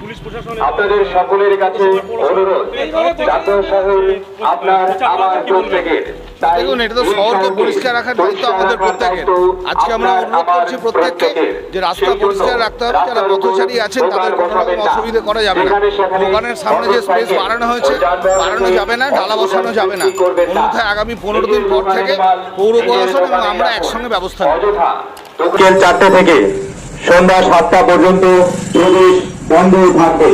Police প্রশাসন আপনাদের সকলের কাছে অনুরোধ জাতীয় শহর আপনার আমার প্রত্যেকের। দেখুন এটা তো শহরকে পরিষ্কার রাখার দায়িত্ব আমাদের প্রত্যেকের। আজকে আমরা অনুরোধ করছি প্রত্যেককে যে রাস্তা পরিষ্কার রাখতে হবে যারা রাস্তার উপর পথচারী আছেন তাদের কোনো রকম অসুবিধে করা যাবে না। দোকানের সামনে যে স্পেস বাড়ানো হয়েছে বাড়ানো যাবে না ডালা বসানো যাবে না। অন্যথায় আগামী পনেরো দিন পর থেকে মাল পৌর প্রশাসন এবং আমরা একসঙ্গে ব্যবস্থা নেব। চারটে থেকে সন্ধ্যা সাতটা পর্যন্ত প্রবেশ বন্ধ থাকবে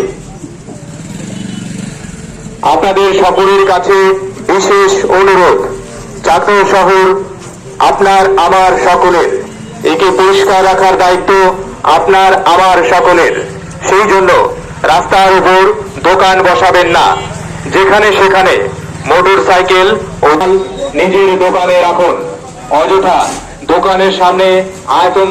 আপনাদের সকলের কাছে বিশেষ অনুরোধ, চাকর শহর আপনার আমার সকলের। একে পরিষ্কার রাখার দায়িত্ব আপনার আমার সকলের। সেই জন্য রাস্তার উপর দোকান বসাবেন না। যেখানে সেখানে মোটর সাইকেল ও নিজের দোকানে রাখুন। অযথা দোকানের সামনে আয়তন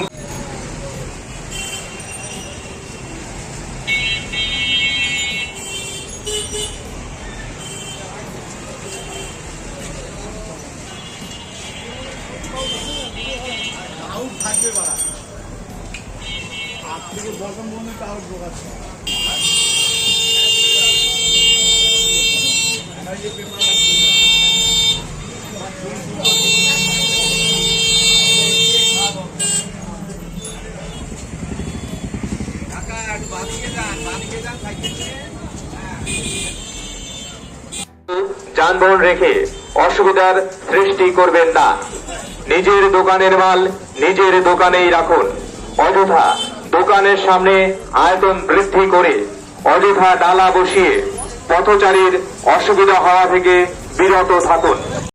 থাকবে বাড়া। আট থেকে দশ মনে তাও ঢোকাচ্ছে। যানবাহন রেখে অসুবিধার সৃষ্টি করবেন না। নিজের দোকানের মাল নিজের দোকানেই রাখুন। অযথা দোকানের সামনে আয়তন বৃদ্ধি করে অযথা ডালা বসিয়ে পথচারীর অসুবিধা হওয়া থেকে বিরত থাকুন।